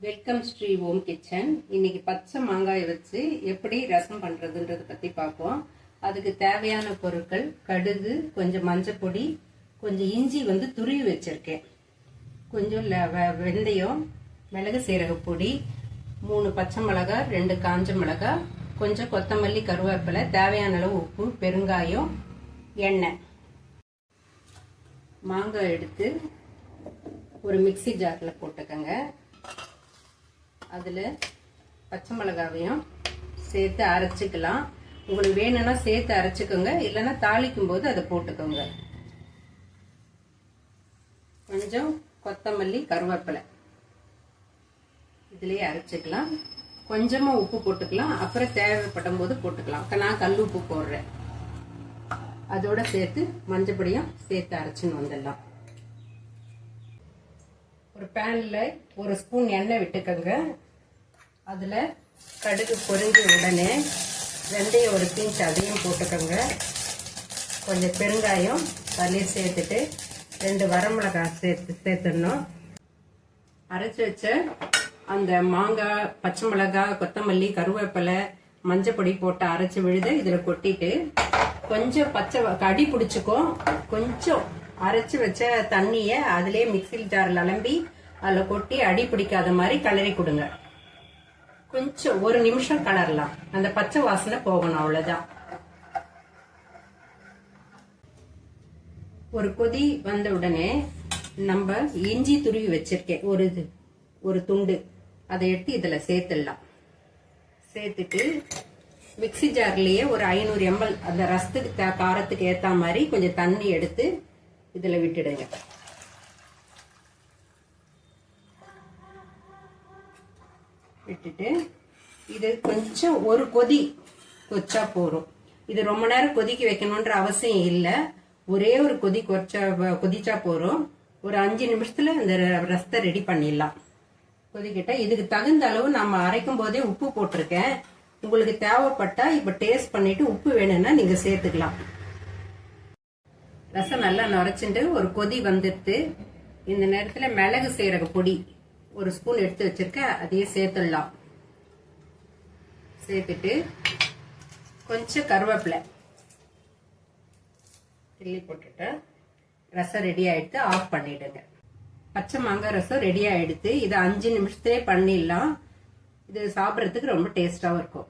Welcome Sri ஓம் kitchen. இன்னைக்கு பச்சை மாங்காயை வச்சு எப்படி ரசம் பண்றதுன்றத பத்தி பார்ப்போம். அதுக்கு தேவையான பொருட்கள் கடுகு கொஞ்சம் மஞ்சள் பொடி கொஞ்சம் இஞ்சி வந்து துருவி வச்சிருக்கேன். கொஞ்சம் ல- வெ- வெந்தயம் மிளகு சீரக பொடி மூணு பச்சை மிளகாய் ரெண்டு காஞ்ச மிளகாய் கொஞ்சம் கொத்தமல்லி கருவேப்பிலை தேவையான அளவு உப்பு பெருங்காயம் எண்ணெய். மாங்காய் எடுத்து ஒரு மிக்ஸி ஜாரில் போட்டுக்கோங்க. அதில் பச்சை மிளகாவையும் சேர்த்து அரைச்சிக்கலாம். உங்களுக்கு வேணும்னா சேர்த்து அரைச்சிக்கோங்க. இல்லைன்னா தாளிக்கும் போது அதை போட்டுக்கோங்க. கொஞ்சம் கொத்தமல்லி கருவேப்பிலை. இதுலேயே அரைச்சிக்கலாம். கொஞ்சமாக உப்பு போட்டுக்கலாம். அப்புறம் தேவைப்படும் போது போட்டுக்கலாம். நான் கல் உப்பு போடுறேன். அதோட சேர்த்து மஞ்சப்படியும் சேர்த்து அரைச்சின்னு வந்துடலாம். ஒரு பேனில் ஒரு ஸ்பூன் எண்ணெய் விட்டுக்கோங்க. அதில் கடுகு பொறிஞ்ச உடனே வெந்தயம் ஒரு பீஞ்ச் அதையும் போட்டுக்கோங்க. கொஞ்சம் பெருங்காயம் அதிலே சேர்த்துட்டு ரெண்டு வரமிளகாய் சேர்த்து சேர்த்துடணும். அரைச்சி வச்ச அந்த மாங்காய் பச்சை மிளகாய் கொத்தமல்லி கருவேப்பிலை மஞ்சப்பொடி போட்டு அரைச்சி விழுத இதில் கொட்டிட்டு கொஞ்சம் பச்சை வ- அடி பிடிச்சிக்கும். கொஞ்சம் அரைச்சி வச்ச தண்ணியை அதிலே மிக்சியில் ஜாரில் அலம்பி அதில் கொட்டி அடி பிடிக்காத மாதிரி கிளறி கொடுங்க. கொஞ்சம் ஒரு நிமிஷம் கலரலாம். அந்த பச்சை வாசனை போகணும் அவ்வளோதான் ஒரு கொதி வந்த உடனே நம்ம இஞ்சி துருவி வச்சிருக்கேன். ஒரு இது ஒரு துண்டு. அதை எடுத்து இதில் சேர்த்துடலாம். சேர்த்துட்டு மிக்ஸி ஜார்லேயே ஒரு ஐநூறு எம்எல் அந்த ரசத்துக்கு காரத்துக்கு ஏற்ற மாதிரி கொஞ்சம் தண்ணி எடுத்து இதில் விட்டுடுங்க. விட்டுட்டு இது கொஞ்சம் ஒரு கொதி கொச்சா போகும் இது ரொம்ப நேரம் கொதிக்க வைக்கணுன்ற அவசியம் இல்லை. ஒரே ஒரு கொதி கொச்சா கொதிச்சா போறோம் ஒரு அஞ்சு நிமிஷத்தில் இந்த ர- ரசத்தை ரெடி பண்ணிடலாம். கொதிக்கிட்ட இதுக்கு தகுந்த அளவு நம்ம அரைக்கும் போதே உப்பு போட்டிருக்கேன். உங்களுக்கு தேவைப்பட்டா இப்போ டேஸ்ட் பண்ணிட்டு உப்பு வேணும்னா நீங்கள் சேர்த்துக்கலாம். ரசம் நல்லா நுரைச்சிட்டு ஒரு கொதி வந்துடுது இந்த நேரத்தில் மிளகு சீரக பொடி ஒரு ஸ்பூன் எடுத்து வச்சிருக்கேன். அதையே சேர்த்துடலாம். சேர்த்துட்டு கொஞ்சம் கருவேப்பிலை கிள்ளி போட்டுட்டு ரசம் ரெடி ஆயிடுத்து ஆஃப் பண்ணிடுங்க. பச்சை மாங்காய் ரசம் ரெடி ஆயிடுத்து இதை அஞ்சு நிமிஷத்துலேயே பண்ணிடலாம். இது சாப்பிட்றதுக்கு ரொம்ப டேஸ்டாகவும் இருக்கும்.